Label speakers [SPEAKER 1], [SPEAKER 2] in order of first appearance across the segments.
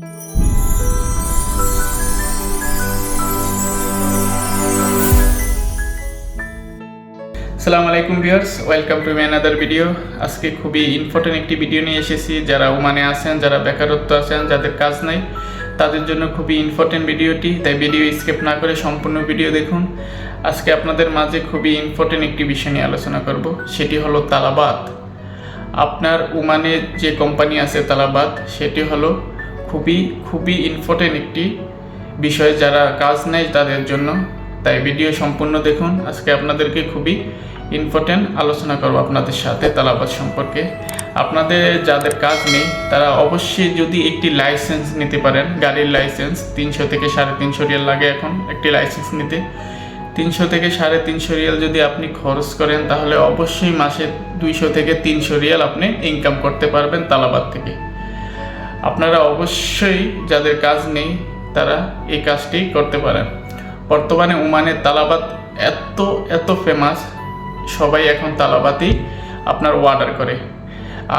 [SPEAKER 1] সালাম আলাইকুম viewers, welcome to my another video আজকে খুবই ইম্পর্টেন্ট একটি ভিডিও নিয়ে এসেছি। যারা ওমানে আছেন, যারা বেকারত্ব আছেন, যাদের কাজ নাই, তাদের জন্য খুবই ইম্পর্টেন্ট ভিডিওটি তাই ভিডিও স্কিপ না করে সম্পূর্ণ ভিডিও দেখুন। আজকে আপনাদের মাঝে খুবই ইম্পর্টেন্ট একটি বিষয় নিয়ে আলোচনা করব। সেটি হলো তালাবাদ আপনার ওমানে যে কোম্পানি আছে তালাবাদ সেটি হলো খুবই খুবই ইম্পর্টেন্ট একটি বিষয় যারা কাজ নেয় তাদের জন্য। তাই ভিডিও সম্পূর্ণ দেখুন। আজকে আপনাদেরকে খুবই ইম্পর্টেন্ট আলোচনা করব আপনাদের সাথে তালাবাদ সম্পর্কে। আপনাদের যাদের কাজ নেই, তারা অবশ্যই যদি একটি লাইসেন্স নিতে পারেন, গাড়ির লাইসেন্স তিনশো থেকে সাড়ে তিনশো রিয়াল লাগে এখন একটি লাইসেন্স নিতে। তিনশো থেকে সাড়ে তিনশো রিয়াল যদি আপনি খরচ করেন, তাহলে অবশ্যই মাসে দুইশো থেকে তিনশো রিয়াল আপনি ইনকাম করতে পারবেন তালাবাদ থেকে। আপনারা অবশ্যই যাদের কাজ নেই, তারা এই কাজটি করতে পারেন। বর্তমানে ওমানের তালাবাত এত এত ফেমাস সবাই এখন তালাবাতেই আপনার অর্ডার করে।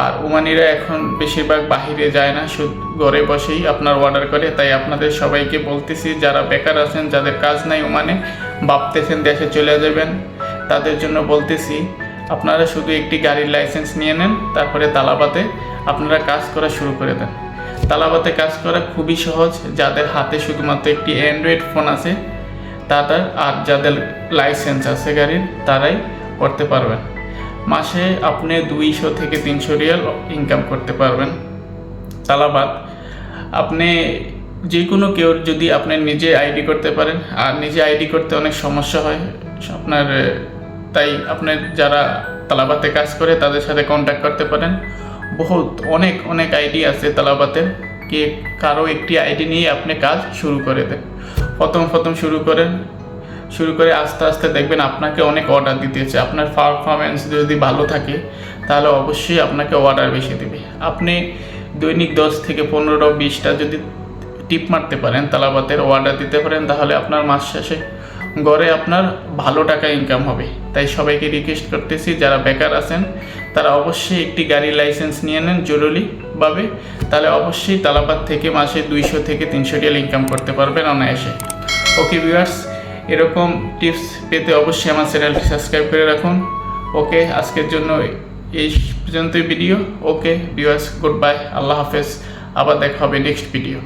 [SPEAKER 1] আর ওমানিরা এখন বেশিরভাগ বাহিরে যায় না, শুধু ঘরে বসেই আপনার অর্ডার করে। তাই আপনাদের সবাইকে বলতেছি, যারা বেকার আছেন, যাদের কাজ নাই ওমানে, ভাবতেছেন দেশে চলে যাবেন, তাদের জন্য বলতেছি, আপনারা শুধু একটি গাড়ির লাইসেন্স নিয়ে নেন, তারপরে তালাবাতে আপনারা কাজ করা শুরু করে দেন। তালাবাতে কাজ করা খুবই সহজ। যাদের হাতে শুধুমাত্র একটি অ্যান্ড্রয়েড ফোন আছে, তাদের আর যাদের লাইসেন্স আছে গাড়ির, তারাই করতে পারবেন। মাসে আপনি দুইশো থেকে তিনশো রিয়াল ইনকাম করতে পারবেন। তালাবাদ আপনি যে কোনো কেউ যদি আপনি নিজে আইডি করতে পারেন, আর নিজে আইডি করতে অনেক সমস্যা হয়। আপনার, তাই আপনার যারা তালাবাতে কাজ করে, তাদের সাথে কন্ট্যাক্ট করতে পারেন। বহুত অনেক অনেক আইডি আছে তালাবাতের। কে কারও একটি আইডি নিয়ে আপনি কাজ শুরু করে দেন। প্রথম প্রথম শুরু করেন। শুরু করে আস্তে আস্তে দেখবেন আপনাকে অনেক অর্ডার দিতেছে। আপনার পারফরমেন্স যদি ভালো থাকে, তাহলে অবশ্যই আপনাকে অর্ডার বেশি দেবে। আপনি দৈনিক দশ থেকে পনেরো, বিশটা যদি টিপ মারতে পারেন তালাবাতের অর্ডার দিতে পারেন, তাহলে আপনার মাস শেষে গড়ে আপনার ভালো টাকা ইনকাম হবে। তাই সবাইকে রিকোয়েস্ট করতেছি, যারা বেকার আছেন তারা অবশ্যই একটি গাড়ির লাইসেন্স নিয়ে নেন জরুরিভাবে। তাহলে অবশ্যই তালাবাদ থেকে মাসে দুইশো থেকে তিনশো রিয়াল ইনকাম করতে পারবেন অনায়াসে। ওকে ভিউয়ার্স এরকম টিপস পেতে অবশ্যই আমার চ্যানেলটি সাবস্ক্রাইব করে রাখুন। ওকে আজকের জন্য এই পর্যন্তই video okay viewers good bye আল্লাহ হাফেজ। আবার দেখা হবে নেক্সট ভিডিও